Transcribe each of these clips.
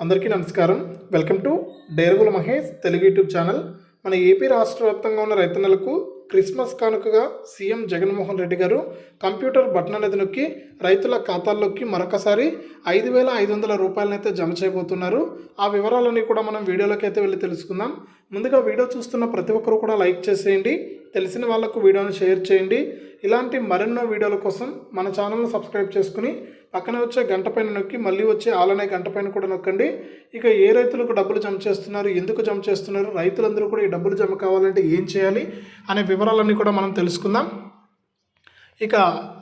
అందరికీ నమస్కారం. Welcome to Derugula Mahesh Telugu YouTube channel. మన ఏపీ రాష్ట్ర వ్యాప్తంగా ఉన్న రైతన్నలకు క్రిస్మస్ కానుకగా సీఎం జగన్మోహన్ రెడ్డి గారు కంప్యూటర్ బటన్ అనేది నొక్కి రైతుల ఖాతాల్లోకి మరొకసారి ఐదు వేల ఐదు వందల రూపాయలనైతే జమ చేయబోతున్నారు. ఆ వివరాలన్నీ కూడా మనం వీడియోలోకి అయితే వెళ్ళి తెలుసుకుందాం. ముందుగా వీడియో చూస్తున్న ప్రతి ఒక్కరు కూడా లైక్ చేసేయండి. తెలిసిన వాళ్ళకు వీడియోని షేర్ చేయండి. ఇలాంటి మరెన్నో వీడియోల కోసం మన ఛానల్ను సబ్స్క్రైబ్ చేసుకుని పక్కన వచ్చే గంట పైన నొక్కి మళ్ళీ వచ్చే ఆలనే గంట పైన కూడా నొక్కండి. ఇక ఏ రైతులకు డబ్బులు జమ చేస్తున్నారు ఎందుకు జమ చేస్తున్నారు రైతులందరూ కూడా ఈ డబ్బులు జమ కావాలంటే ఏం చేయాలి అనే వివరాలన్నీ కూడా మనం తెలుసుకుందాం. ఇక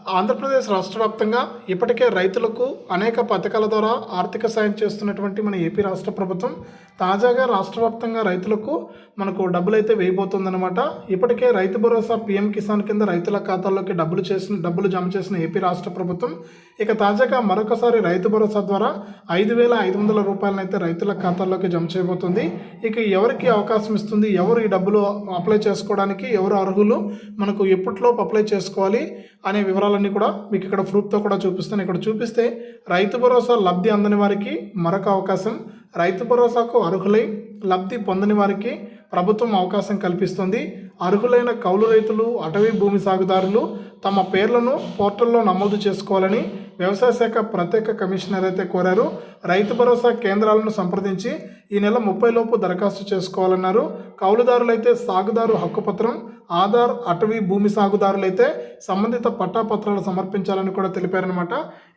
ఆంధ్రప్రదేశ్ రాష్ట్ర వ్యాప్తంగా ఇప్పటికే రైతులకు అనేక పథకాల ద్వారా ఆర్థిక సాయం చేస్తున్నటువంటి మన ఏపీ రాష్ట్ర ప్రభుత్వం తాజాగా రాష్ట్ర వ్యాప్తంగా రైతులకు మనకు డబ్బులు అయితే వేయబోతుందన్నమాట. ఇప్పటికే రైతు భరోసా పీఎం కిసాన్ కింద రైతుల ఖాతాల్లోకి డబ్బులు చేసిన డబ్బులు జమ చేసిన ఏపీ రాష్ట్ర ప్రభుత్వం ఇక తాజాగా మరొకసారి రైతు భరోసా ద్వారా ఐదు వేల ఐదు వందల రూపాయలనైతే రైతుల ఖాతాల్లోకి జమ చేయబోతుంది. ఇక ఎవరికి అవకాశం ఇస్తుంది ఎవరు ఈ డబ్బులు అప్లై చేసుకోవడానికి ఎవరు అర్హులు మనకు ఎప్పటిలోపు అప్లై చేసుకోవాలి అనే వివరాలు వివరాలన్నీ కూడా మీకు ఇక్కడ ప్రూఫ్తో కూడా చూపిస్తాను. ఇక్కడ చూపిస్తే రైతు భరోసా లబ్ధి అందని వారికి మరొక అవకాశం. రైతు భరోసాకు అర్హులై లబ్ధి పొందని వారికి ప్రభుత్వం అవకాశం కల్పిస్తుంది. అర్హులైన కౌలు రైతులు అటవీ భూమి సాగుదారులు తమ పేర్లను పోర్టల్లో నమోదు చేసుకోవాలని వ్యవసాయ శాఖ ప్రత్యేక కమిషనర్ అయితే కోరారు. రైతు భరోసా కేంద్రాలను సంప్రదించి ఈ నెల ముప్పై లోపు దరఖాస్తు చేసుకోవాలన్నారు. కౌలుదారులైతే సాగుదారు హక్కుపత్రం ఆధార్ అటవీ భూమి సాగుదారులైతే సంబంధిత పట్టాపత్రాలు సమర్పించాలని కూడా తెలిపారనమాట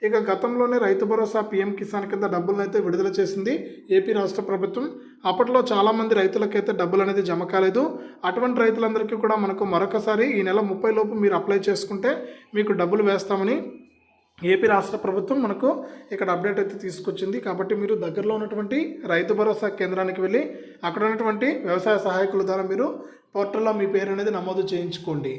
ఇక గతంలోనే రైతు భరోసా పీఎం కిసాన్ కింద డబ్బులను అయితే విడుదల చేసింది ఏపీ రాష్ట్ర ప్రభుత్వం. అప్పట్లో చాలామంది రైతులకైతే డబ్బులు అనేది జమ కాలేదు. అటువంటి రైతులందరికీ కూడా మనకు మరొకసారి ఈ నెల ముప్పై లోపు మీరు అప్లై చేసుకుంటే మీకు డబ్బులు వేస్తామని ఏపీ రాష్ట్ర ప్రభుత్వం మనకు ఇక్కడ అప్డేట్ అయితే తీసుకొచ్చింది. కాబట్టి మీరు దగ్గరలో ఉన్నటువంటి రైతు భరోసా కేంద్రానికి వెళ్ళి అక్కడ ఉన్నటువంటి వ్యవసాయ సహాయకుల ద్వారా మీరు పోర్టల్లో మీ పేరు అనేది నమోదు చేయించుకోండి.